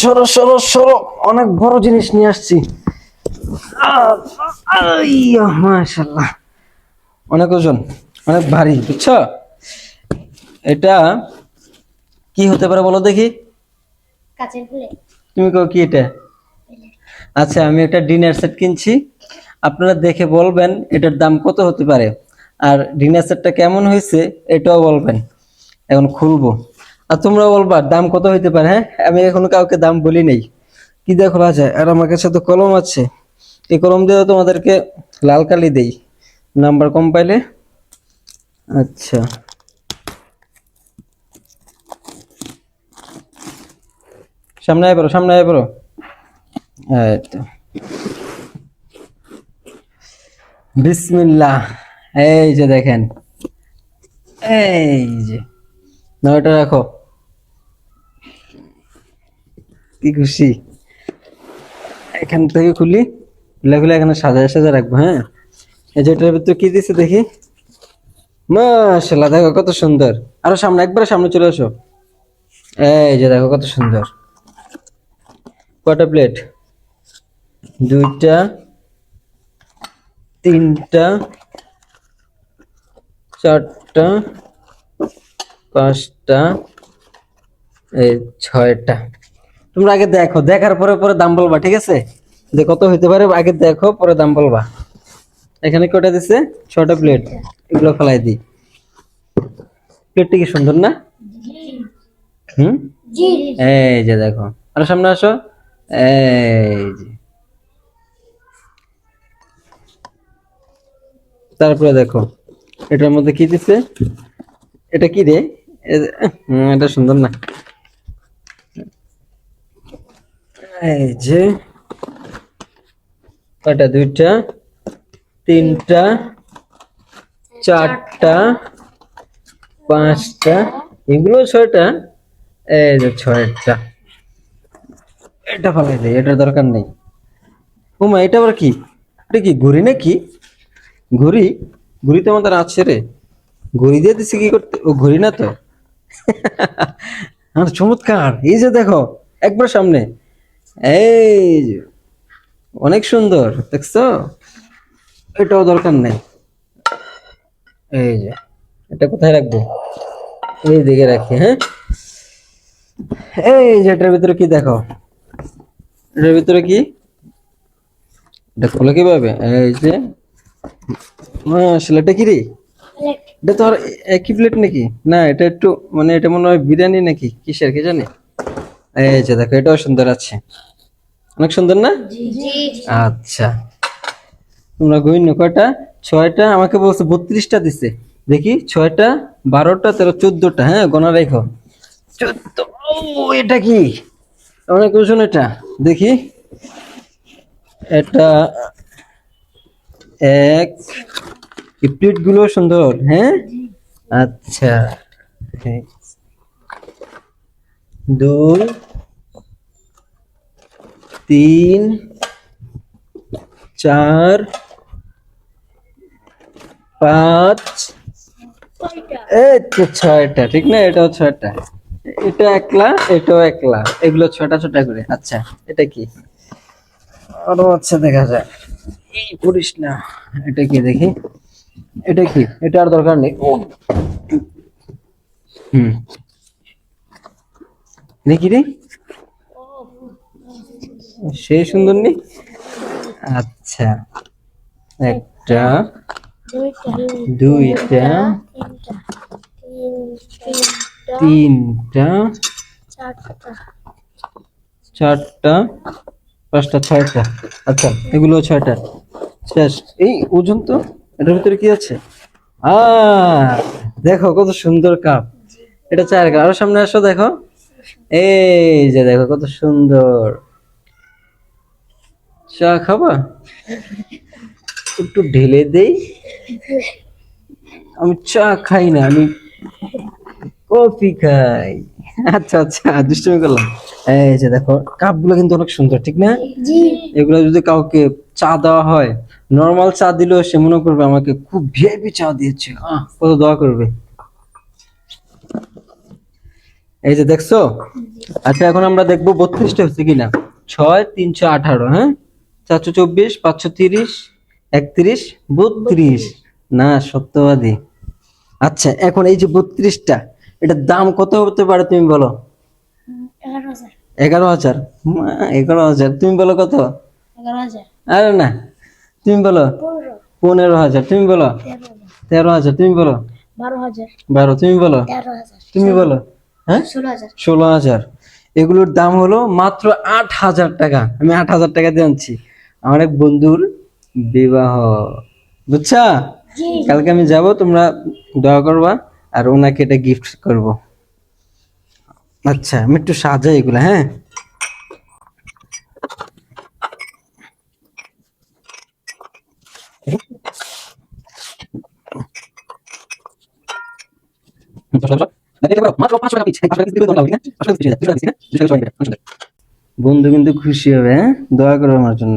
সরো সরো সরো। অনেক বড় জিনিস নিয়ে আসছি। মাশাল্লাহ অনেক ওজন অনেক ভারী বুঝছ? এটা কি হতে পারে বলো দেখি? তুমি কো কি এটা? আচ্ছা আমি একটা ডিনার সেট কিনছি। আপনারা দেখে বলবেন এটার দাম কত হতে পারে। আর ডিনার সেটটা কেমন হয়েছে এটাও বলবেন। এখন খুলবো। আর তোমরা বলবা, দাম কত হইতে পারে হ্যাঁ? আমি এখনও কাউকে দাম বলি নেই। কি দেখো যায় আর আমার কাছে তো কলম আছে। এই কলম দিয়ে তোমাদেরকে লাল কালি দেই। নাম্বার কম পাইলে? আচ্ছা। সামনে আয় পড়ো, সামনে আয় তো। বিসমিল্লাহ। এই যে দেখেন। এই যে। নাও এটা রাখো। কি খুশি? এখান থেকে খুলি, খুলে খুলে এখানে সাজায় সাজা রাখব হ্যাঁ? এই যেটার ভিতরে কি দিছে দেখি? মাশাল্লাহ দেখো কত সুন্দর। আরও সামনে, একবার সামনে চলে আসো। এই যে দেখো কত সুন্দর। কটা প্লেট দুইটা, তিনটা, চারটা, পাঁচটা, এই ছয়টা। তোমরা আগে দেখো, দেখার পরে পরে দাম বলবা, ঠিক আছে? যে কত হইতে পারে, আগে দেখো, পরে দাম বলবা। এখানে কটা দিছে? ছটা প্লেট এগুলো ফেলাই দিই। প্লেটটা কি সুন্দর না? এই যে দেখো। আরও সামনে আসো। এই যে। তারপরে দেখো, এটার মধ্যে কি দিছে? এটা কি রে? এটা সুন্দর না। এই যে কয়টা? দুইটা, তিনটা, চারটা, পাঁচটা, এগুলো ছয়টা? এই যে ছয়টা। এটা ফালাই দেয় এটার দরকার নেই। ওমা এটা আবার কি? এটা কি ঘুড়ি নাকি? ঘুড়ি? ঘুড়ি তো আমাদের আছে রে। ঘুড়ি দিয়ে দিছি কি করতে? ও ঘুড়ি না তো? আর চমৎকার। এই যে দেখো, একবার সামনে। এই অনেক সুন্দর দেখছ? এটাও দরকার নেই। এই যে এটা কোথায় রাখব? এই দিকে রাখি হ্যাঁ? এই যে এটার ভিতরে কি দেখো? এটার ভিতরে কি? এটা খোলা কীভাবে? এই যে মাশাআল্লাহ এটা কি রে? এটা তো আর একই প্লেট নাকি? না এটা একটু মানে এটা মনে হয় বিরিয়ানি নাকি? কিসের কি জানি? এই যে দেখো এটাও সুন্দর আছে। অনেক সুন্দর না? আচ্ছা। তোমরা গইন কয়টা? ছয়টা আমাকে বলছে বত্রিশটা দিছে। দেখি ছয়টা বারোটা তেরো চোদ্দটা হ্যাঁ গোনা রেখো। চোদ্দ এটা কি? অনেক ওজন এটা? দেখি। এটা এক। প্লেটগুলো সুন্দর হ্যাঁ? আচ্ছা। দুই, তিন, চার, পাঁচ, এই তো ছয়টা, ঠিক না? এটাও ছয়টা। এটা একলা, এটাও একলা। এগুলো ছটা ছটা করে। আচ্ছা এটা কি? আরও আচ্ছা দেখা যায় করিস না। এটা কি দেখি? এটা কি? এটা আর দরকার নেই। হুম। দেখি রে? সেই সুন্দর নেই আচ্ছা একটা, দুইটা, তিনটা তিন তিনটা তিনটা চারটা, পাঁচটা, ছয়টা। আচ্ছা এগুলো ছয়টা। শেষ। এই ওজন তো, এটার ভিতরে কি আছে? আ দেখো কত সুন্দর কাপ। এটা চায়ের কাপ। আরও সামনে আসো, দেখো। এই যে দেখো কত সুন্দর। চা খাবা? একটু ঢেলে দেই। আমি চা খাই না আমি কফি খাই। আচ্ছা আচ্ছা দুষ্টমি করলাম। এই যে দেখো কাপগুলো কিন্তু অনেক সুন্দর ঠিক না? এগুলো যদি কাউকে চা দেওয়া হয় নর্মাল চা দিলেও সে মনে করবে আমাকে খুব ভিআইপি চা দিয়েছে। আহ কত দোয়া করবে। এই যে দেখছ? আচ্ছা এখন আমরা দেখব বত্রিশটা হচ্ছে কিনা? ছয় তিনশো আঠারো হ্যাঁ? চারশো চব্বিশ পাঁচশো তিরিশ একত্রিশ বত্রিশ। না সত্যবাদী। আচ্ছা এখন এই যে বত্রিশটা এটার দাম কত হতে পারে তুমি বলো? এগারো হাজার। এগারো হাজার? তুমি বলো কত? এগারো হাজার। আরে না তুমি বলো। পনেরো। হাজার তুমি বলো। তেরো হাজার। তুমি বলো। বারো হাজার। বারো তুমি বলো। তুমি বলো। হ্যাঁ? ষোলো হাজার। এগুলোর দাম হলো মাত্র আট হাজার টাকা। আমি আট হাজার টাকা দিয়ে আনছি। আমার এক বন্ধুর বিবাহ। বুঝছা? কালকে আমি যাব তোমরা দয়া করবা আর ওনাকে এটা গিফট করব। আচ্ছা আমি একটু সাজাই এগুলো হ্যাঁ? বন্ধু কিন্তু খুশি হবে হ্যাঁ? দোয়া করো আমার জন্য।